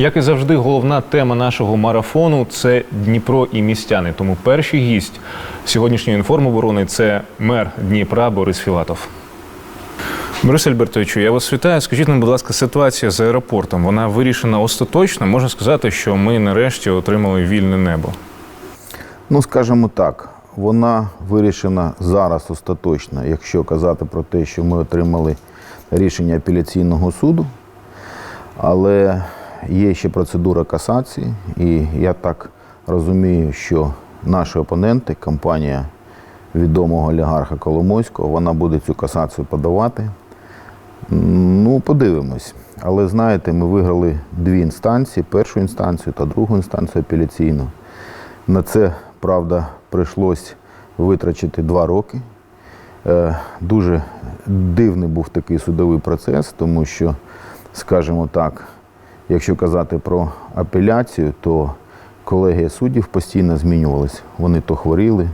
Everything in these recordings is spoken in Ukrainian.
Як і завжди, головна тема нашого марафону це Дніпро і містяни. Тому перший гість сьогоднішньої інформоборони це мер Дніпра Борис Філатов. Борис Альбертовичу, я вас вітаю. Скажіть нам, будь ласка, ситуація з аеропортом. Вона вирішена остаточно. Можна сказати, що ми нарешті отримали вільне небо. Ну, скажімо так, вона вирішена зараз остаточно, якщо казати про те, що ми отримали рішення апеляційного суду, але є ще процедура касації, і я так розумію, що наші опоненти, компанія відомого олігарха Коломойського, вона буде цю касацію подавати. Ну, подивимось. Але знаєте, ми виграли дві інстанції: першу інстанцію та другу інстанцію апеляційну. На це, правда, прийшлось витрачити два роки. Е, Дуже дивний був такий судовий процес, тому що, скажімо так, якщо казати про апеляцію, то колегія суддів постійно змінювалася. Вони то хворіли,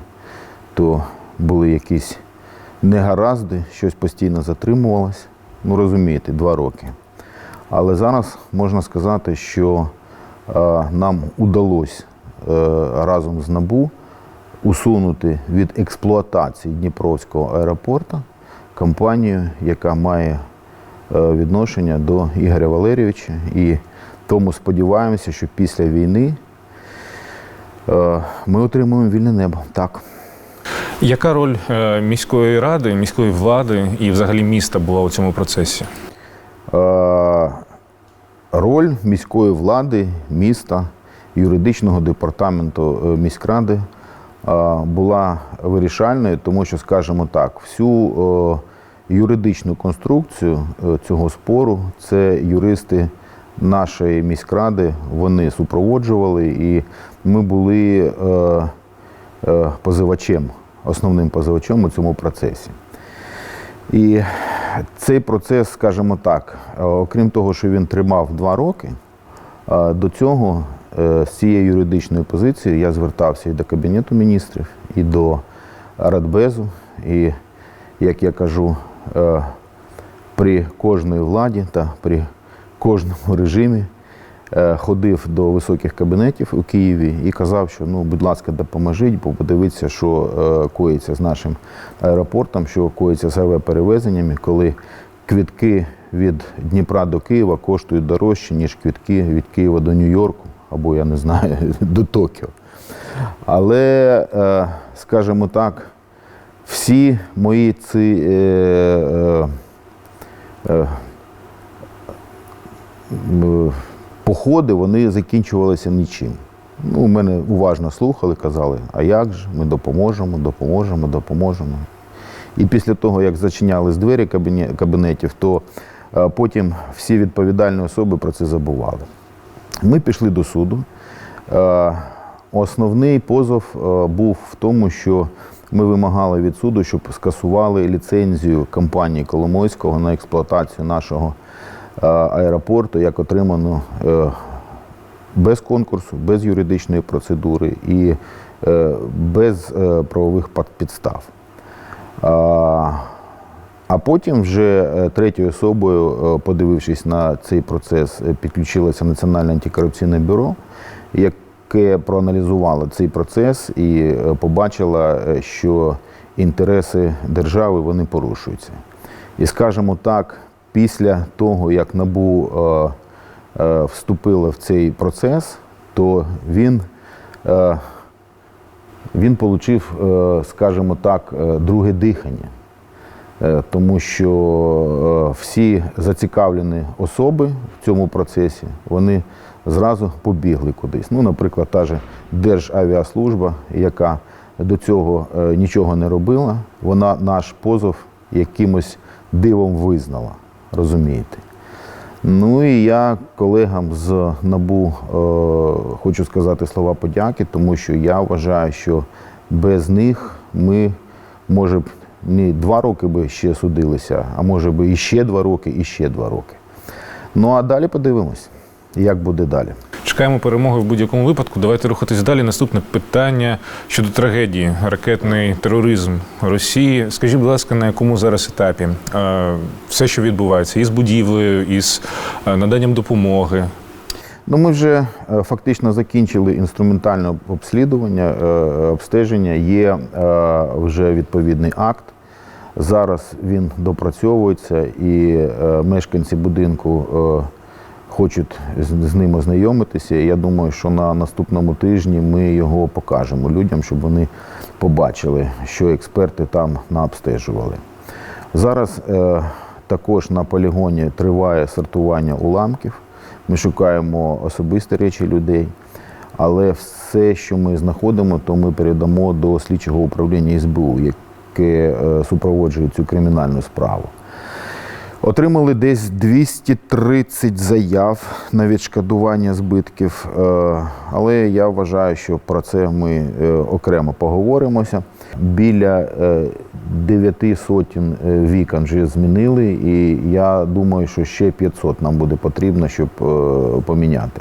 то були якісь негаразди, щось постійно затримувалось. Ну, розумієте, два роки. Але зараз можна сказати, що е, нам удалося е, разом з НАБУ усунути від експлуатації Дніпровського аеропорту компанію, яка має відношення до Ігоря Валерійовича. І тому сподіваємося, що після війни е, ми отримуємо вільне небо. Так. Яка роль е, міської ради, міської влади і взагалі міста була у цьому процесі? Е, Роль міської влади, міста, юридичного департаменту е, міськради е, була вирішальною, тому що, скажімо так, всю е, юридичну конструкцію е, цього спору це юристи нашої міськради, вони супроводжували, і ми були е, е, позивачем, основним позивачем у цьому процесі. І цей процес, скажімо так, окрім того, що він тримав два роки, до цього з цією юридичною позицією я звертався і до Кабінету міністрів, і до Радбезу. І, як я кажу, при кожній владі та при кожному режимі е, ходив до високих кабінетів у Києві і казав, що ну, будь ласка, допоможіть, бо подивіться, що е, коїться з нашим аеропортом, що коїться з авіаперевезеннями, коли квітки від Дніпра до Києва коштують дорожче, ніж квітки від Києва до Нью-Йорку, або я не знаю, до Токіо. Але, е, скажімо так, всі мої ці е, е, е, походи вони закінчувалися нічим. Ну, мене уважно слухали, казали, а як же, ми допоможемо, допоможемо, допоможемо. І після того, як зачинялись двері кабінетів, то е, потім всі відповідальні особи про це забували. Ми пішли до суду. Е, Основний позов е, був в тому, що ми вимагали від суду, щоб скасували ліцензію компанії Коломойського на експлуатацію нашого е, аеропорту, як отримано е, без конкурсу, без юридичної процедури і е, без правових підстав. А, потім вже третьою особою, подивившись на цей процес, підключилося Національне антикорупційне бюро, яке проаналізувало цей процес і е, побачило, е, що інтереси держави вони порушуються. І скажімо так, після того, як НАБУ е, вступило в цей процес, то він він отримав, скажімо так, друге дихання, тому що е, всі зацікавлені особи в цьому процесі, вони зразу побігли кудись. Ну, наприклад, та же Державіаслужба, яка до цього е, нічого не робила, вона наш позов якимось дивом визнала, розумієте. Ну і я колегам з НАБУ е, хочу сказати слова подяки, тому що я вважаю, що без них ми, може не два роки би ще судилися, а може би і ще два роки, і ще два роки. Ну а далі подивимось, як буде далі. Чекаємо перемоги в будь-якому випадку. Давайте рухатись далі. Наступне питання щодо трагедії, ракетний тероризм Росії. Скажіть, будь ласка, на якому зараз етапі е, все, що відбувається, із будівлею, із е, наданням допомоги? Ну, ми вже е, фактично закінчили інструментальне обслідування, обстеження. Є вже відповідний акт. Зараз він допрацьовується, і е, мешканці будинку е, хочуть з, ним ознайомитися. Я думаю, що на наступному тижні ми його покажемо людям, щоб вони побачили, що експерти там наобстежували. Зараз е, також на полігоні триває сортування уламків. Ми шукаємо особисті речі людей, але все, що ми знаходимо, то ми передамо до слідчого управління СБУ, яке е, супроводжує цю кримінальну справу. Отримали десь 230 заяв на відшкодування збитків, е, але я вважаю, що про це ми е, окремо поговоримося. Біля е, дев'яти сотень вікон вже змінили, і я думаю, що ще 500 нам буде потрібно, щоб поміняти.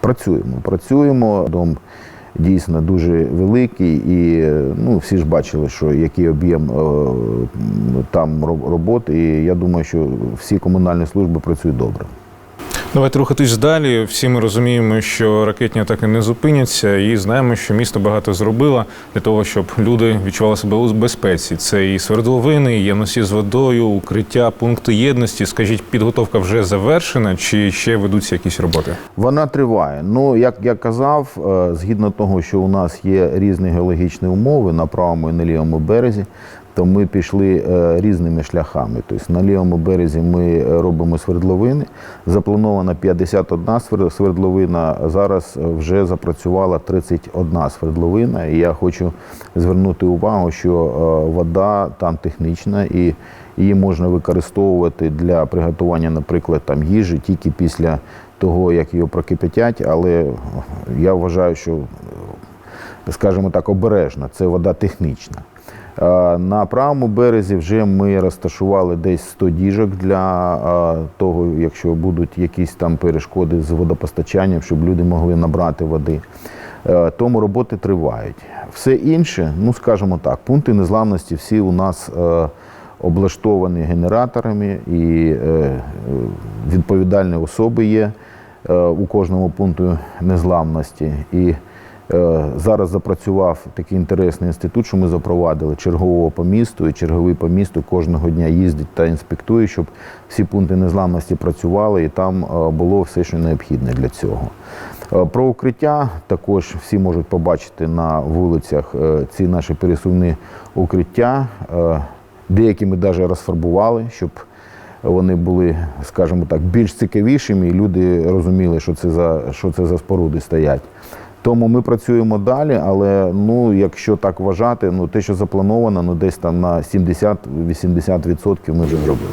Працюємо, працюємо. Дійсно дуже великий, і ну, всі ж бачили, що який об'єм е, там роб- роботи. І я думаю, що всі комунальні служби працюють добре. Давайте рухатись далі. Всі ми розуміємо, що ракетні атаки не зупиняться, і знаємо, що місто багато зробило для того, щоб люди відчували себе у безпеці. Це і свердловини, і ємності з водою, укриття, пункти єдності. Скажіть, підготовка вже завершена, чи ще ведуться якісь роботи? Вона триває. Ну, як я казав, е, згідно того, що у нас є різні геологічні умови на правому і на лівому березі, то ми пішли е, різними шляхами. Тобто на лівому березі ми е, робимо свердловини. Запланована 51 свердловина. Зараз е, вже запрацювала 31 свердловина. І я хочу звернути увагу, що вода там технічна і її можна використовувати для приготування, наприклад, там їжі тільки після того, як її прокипятять. Але я вважаю, що, скажімо так, обережна, це вода технічна. Е, На правому березі вже ми розташували десь 100 діжок для е, того, якщо будуть якісь там перешкоди з водопостачанням, щоб люди могли набрати води. Е, Тому роботи тривають. Все інше, ну скажімо так, пункти незламності всі у нас облаштовані генераторами і відповідальні особи є у кожному пункту незламності. І зараз запрацював такий інтересний інститут, що ми запровадили чергового по місту, і черговий по місту кожного дня їздить та інспектує, щоб всі пункти незламності працювали і там е, було все, що необхідне для цього. Е, Про укриття також всі можуть побачити на вулицях е, ці наші пересувні укриття. Е, Деякі ми навіть розфарбували, щоб вони були, скажімо так, більш цікавішими, і люди розуміли, що це за, що це за споруди стоять. Тому ми працюємо далі, але ну, якщо так вважати, ну те, що заплановано, ну десь там на 70-80% ми вже зробили.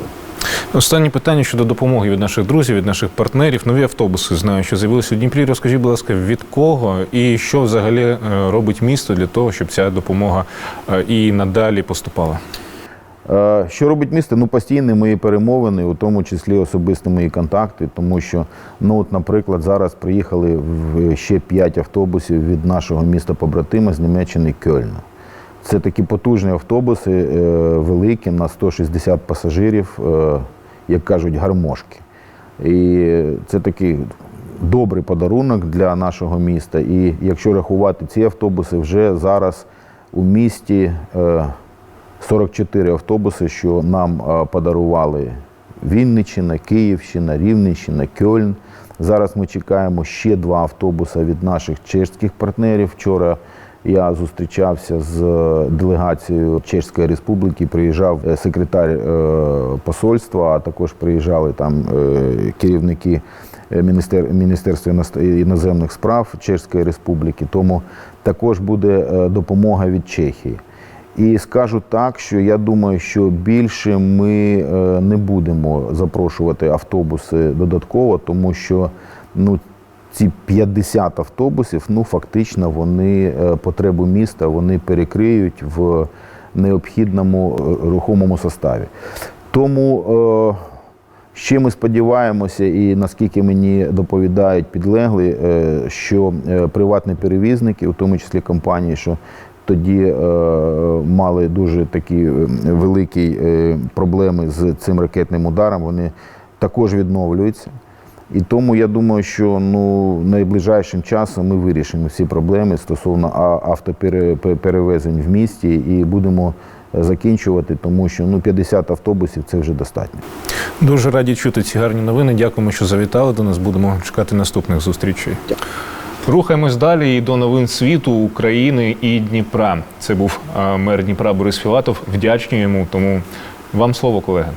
Останнє питання щодо допомоги від наших друзів, від наших партнерів. Нові автобуси знаю, що з'явилися у Дніпрі. Розкажіть, будь ласка, від кого і що взагалі е, робить місто для того, щоб ця допомога е, і надалі поступала? Е, Що робить місто? Ну, постійні мої перемовини, у тому числі особисті мої контакти, тому що, ну, от, наприклад, зараз приїхали в ще 5 автобусів від нашого міста побратима з Німеччини Кельна. Це такі потужні автобуси, е, великі, на 160 пасажирів, е, як кажуть, гармошки. І це такий добрий подарунок для нашого міста. І якщо рахувати ці автобуси, вже зараз у місті. Е, 44 автобуси, що нам е, подарували Вінниччина, Київщина, Рівненщина, Кьольн. Зараз ми чекаємо ще два автобуси від наших чешських партнерів. Вчора я зустрічався з е, делегацією Чеської Республіки. Приїжджав е, секретар посольства, а також приїжджали там керівники міністер- Міністерства іноземних справ Чеської Республіки. Тому також буде допомога від Чехії. І скажу так, що я думаю, що більше ми е, не будемо запрошувати автобуси додатково, тому що ну, ці 50 автобусів, ну фактично, вони е, потребу міста вони перекриють в необхідному е, рухомому составі. Тому Ще ми сподіваємося, і наскільки мені доповідають підлегли, е, що приватні перевізники, у тому числі компанії, що тоді е, мали дуже такі е, великі е, проблеми з цим ракетним ударом, вони також відновлюються. І тому я думаю, що ну найближайшим часом ми вирішимо всі проблеми стосовно автоперевезень в місті і будемо закінчувати, тому що ну 50 автобусів це вже достатньо. Дуже раді чути ці гарні новини. Дякуємо, що завітали до нас. Будемо чекати наступних зустрічей. Рухаємось далі і до новин світу, України і Дніпра. Це був е, мер Дніпра Борис Філатов. Вдячні йому. Тому вам слово, колеги.